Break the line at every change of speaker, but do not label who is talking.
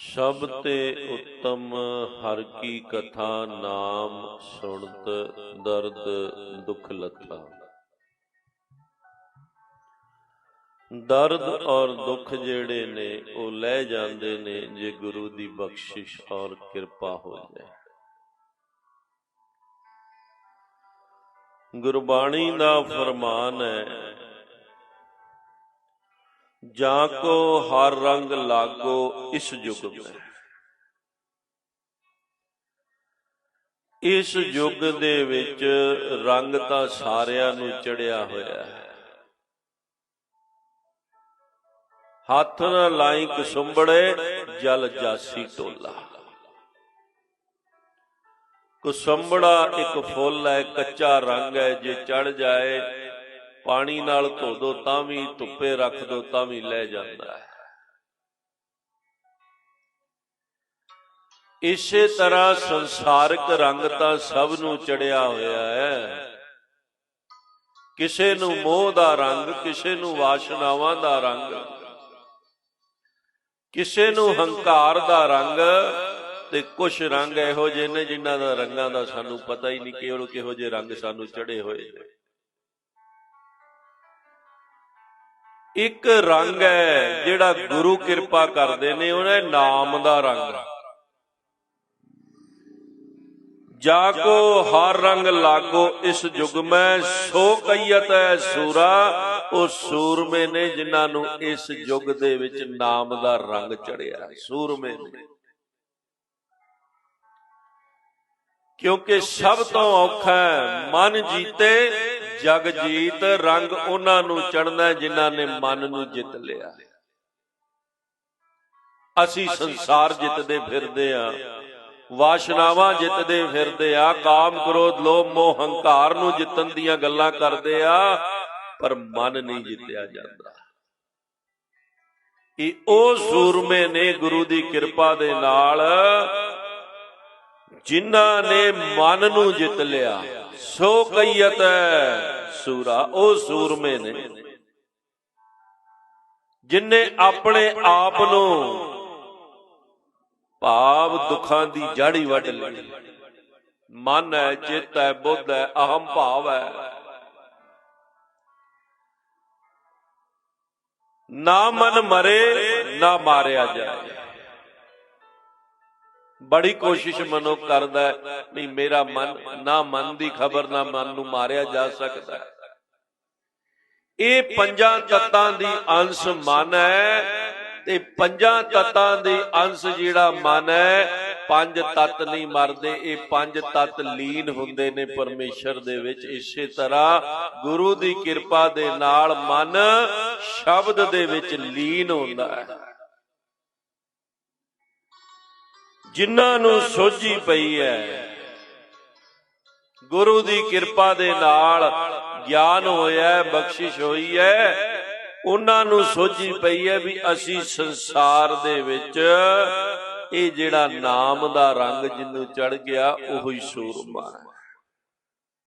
ਸਭ ਤੇ ਉੱਤਮ ਹਰ ਕੀ ਕਥਾ ਨਾਮ ਸੁਣਤ ਦਰਦ ਦੁਖ ਲਥਾ। ਦਰਦ ਔਰ ਦੁੱਖ ਜਿਹੜੇ ਨੇ, ਉਹ ਲੈ ਜਾਂਦੇ ਨੇ ਜੇ ਗੁਰੂ ਦੀ ਬਖਸ਼ਿਸ਼ ਔਰ ਕਿਰਪਾ ਹੋ ਜਾਏ। ਗੁਰਬਾਣੀ ਦਾ ਫਰਮਾਨ ਹੈ ਜਾਂ ਕੋ ਹਰ ਰੰਗ ਲਾਗੋ ਇਸ ਯੁਗ ਮੈਂ ਇਸ ਯੁੱਗ ਦੇ ਵਿੱਚ ਰੰਗ ਤਾਂ ਸਾਰਿਆਂ ਨੂੰ ਚੜਿਆ ਹੋਇਆ ਹੈ। ਹੱਥ ਨਾ ਲਾਈ ਕਸੁੰਬੜੇ ਜਲ ਜਾਸੀ ਟੋਲਾ। ਕੁਸੰਬੜਾ ਇੱਕ ਫੁੱਲ ਹੈ, ਕੱਚਾ ਰੰਗ ਹੈ, ਜੇ ਚੜ ਜਾਏ ਪਾਣੀ ਨਾਲ ਧੋ ਦੋ ਤਾਂ ਵੀ, ਧੁੱਪੇ ਰੱਖ ਦੋ ਤਾਂ ਵੀ ਲੈ ਜਾਂਦਾ ਹੈ। ਇਸੇ ਤਰ੍ਹਾਂ ਸੰਸਾਰਿਕ ਰੰਗ ਤਾਂ ਸਭ ਨੂੰ ਚੜਿਆ ਹੋਇਆ ਹੈ। ਕਿਸੇ ਨੂੰ ਮੋਹ ਦਾ ਰੰਗ, ਕਿਸੇ ਨੂੰ ਵਾਸ਼ਨਾਵਾਂ ਦਾ ਰੰਗ, ਕਿਸੇ ਨੂੰ ਹੰਕਾਰ ਦਾ ਰੰਗ ਤੇ ਕੁਝ ਰੰਗ ਇਹੋ ਜਿਹੇ ਨੇ ਜਿਨ੍ਹਾਂ ਦਾ ਰੰਗਾਂ ਦਾ ਸਾਨੂੰ ਪਤਾ ਹੀ ਨਹੀਂ ਕਿਹੋ ਕਿਹੋ ਜਿਹੇ ਰੰਗ ਸਾਨੂੰ ਚੜੇ ਹੋਏ ਨੇ। ਇੱਕ ਰੰਗ ਹੈ ਜਿਹੜਾ ਗੁਰੂ ਕਿਰਪਾ ਕਰਦੇ ਨੇ ਉਹਨੇ ਨਾਮ ਦਾ ਰੰਗ। ਜਾ ਕੋ ਹਰ ਰੰਗ ਲਾਗੋ ਇਸ ਯੁਗ ਮੈਂ, ਸੋ ਕਈਤ ਹੈ ਸੂਰਾ, ਉਹ ਸੂਰਮੇ ਨੇ ਜਿਨ੍ਹਾਂ ਨੂੰ ਇਸ ਯੁੱਗ ਦੇ ਵਿੱਚ ਨਾਮ ਦਾ ਰੰਗ ਚੜਿਆ ਸੂਰਮੇ ਨੇ। ਕਿਉਂਕਿ ਸਭ ਤੋਂ ਔਖਾ ਮਨ ਜੀਤੇ ਜਗ ਜੀਤ ਰੰਗ ਉਹਨਾਂ ਨੂੰ ਚੜਨਾ ਜਿਨ੍ਹਾਂ ਨੇ ਮਨ ਨੂੰ ਜਿੱਤ ਲਿਆ। ਅਸੀਂ ਸੰਸਾਰ ਜਿੱਤਦੇ ਫਿਰਦੇ ਆ ਵਾਸ਼ਨਾਵਾਂ ਜਿੱਤਦੇ ਫਿਰਦੇ ਆ ਕਾਮ ਕ੍ਰੋਧ ਲੋਭ ਮੋਹ ਹੰਕਾਰ ਨੂੰ ਜਿੱਤਣ ਦੀਆਂ ਗੱਲਾਂ ਕਰਦੇ ਆ ਪਰ ਮਨ ਨਹੀਂ ਜਿੱਤਿਆ ਜਾਂਦਾ। ਇਹ ਉਹ ਸੂਰਮੇ ਨੇ ਗੁਰੂ ਦੀ ਕਿਰਪਾ ਦੇ ਨਾਲ ਜਿਨ੍ਹਾਂ ਨੇ ਮਨ ਨੂੰ ਜਿੱਤ ਲਿਆ। ਸੋ ਕਈਤ ਸੂਰਾ, ਉਹ ਸੂਰਮੇ ਨੇ। ਜਿਨਨੇ ਆਪਣੇ ਆਪ ਨੂੰ ਭਾਵ ਦੁੱਖਾਂ ਦੀ ਜੜੀ ਵੱਢ ਲਈ। ਮਨ ਹੈ, ਚਿੱਤ ਹੈ, ਬੁੱਧ ਹੈ ਅਹੰ ਭਾਵ ਹੈ। ਨਾ ਮਨ ਮਰੇ, ਨਾ ਮਾਰਿਆ ਜਾਏ। ਬੜੀ ਕੋਸ਼ਿਸ਼ ਮਨੋ ਕਰਦਾ ਨਹੀਂ, ਮੇਰਾ ਮਨ, ਨਾ ਮਨ ਦੀ ਖਬਰ, ਨਾ ਮਨ ਨੂੰ ਮਾਰਿਆ ਜਾ ਸਕਦਾ ਇਹ ਪੰਜਾਂ ਤੱਤਾਂ ਦੀ ਅੰਸ਼ ਮਨ ਹੈ ਤੇ ਪੰਜਾਂ ਤੱਤਾਂ ਦੀ ਅੰਸ਼ ਜਿਹੜਾ ਮਨ ਹੈ, ਪੰਜ ਤੱਤ ਨਹੀਂ ਮਰਦੇ, ਇਹ ਪੰਜ ਤੱਤ ਲੀਨ ਹੁੰਦੇ ਨੇ ਪਰਮੇਸ਼ਰ ਦੇ ਵਿੱਚ। ਇਸੇ ਤਰ੍ਹਾਂ ਗੁਰੂ ਦੀ ਕਿਰਪਾ ਦੇ ਨਾਲ ਮਨ ਸ਼ਬਦ ਦੇ ਵਿੱਚ ਲੀਨ ਹੁੰਦਾ ਹੈ। ਜਿਨ੍ਹਾਂ ਨੂੰ ਸੋਝੀ ਪਈ ਹੈ। ਗੁਰੂ ਦੀ ਕਿਰਪਾ ਦੇ ਨਾਲ ਗਿਆਨ ਹੋਇਆ, ਬਖਸ਼ਿਸ਼ ਹੋਈ ਹੈ। ਉਹਨਾਂ ਨੂੰ ਸੋਝੀ ਪਈ ਹੈ ਵੀ ਅਸੀਂ ਸੰਸਾਰ ਦੇ ਵਿੱਚ ਇਹ ਜਿਹੜਾ ਨਾਮ ਦਾ ਰੰਗ ਜਿੰਨੂੰ ਚੜ ਗਿਆ, ਉਹੀ ਸੂਰਮਾ ਹੈ।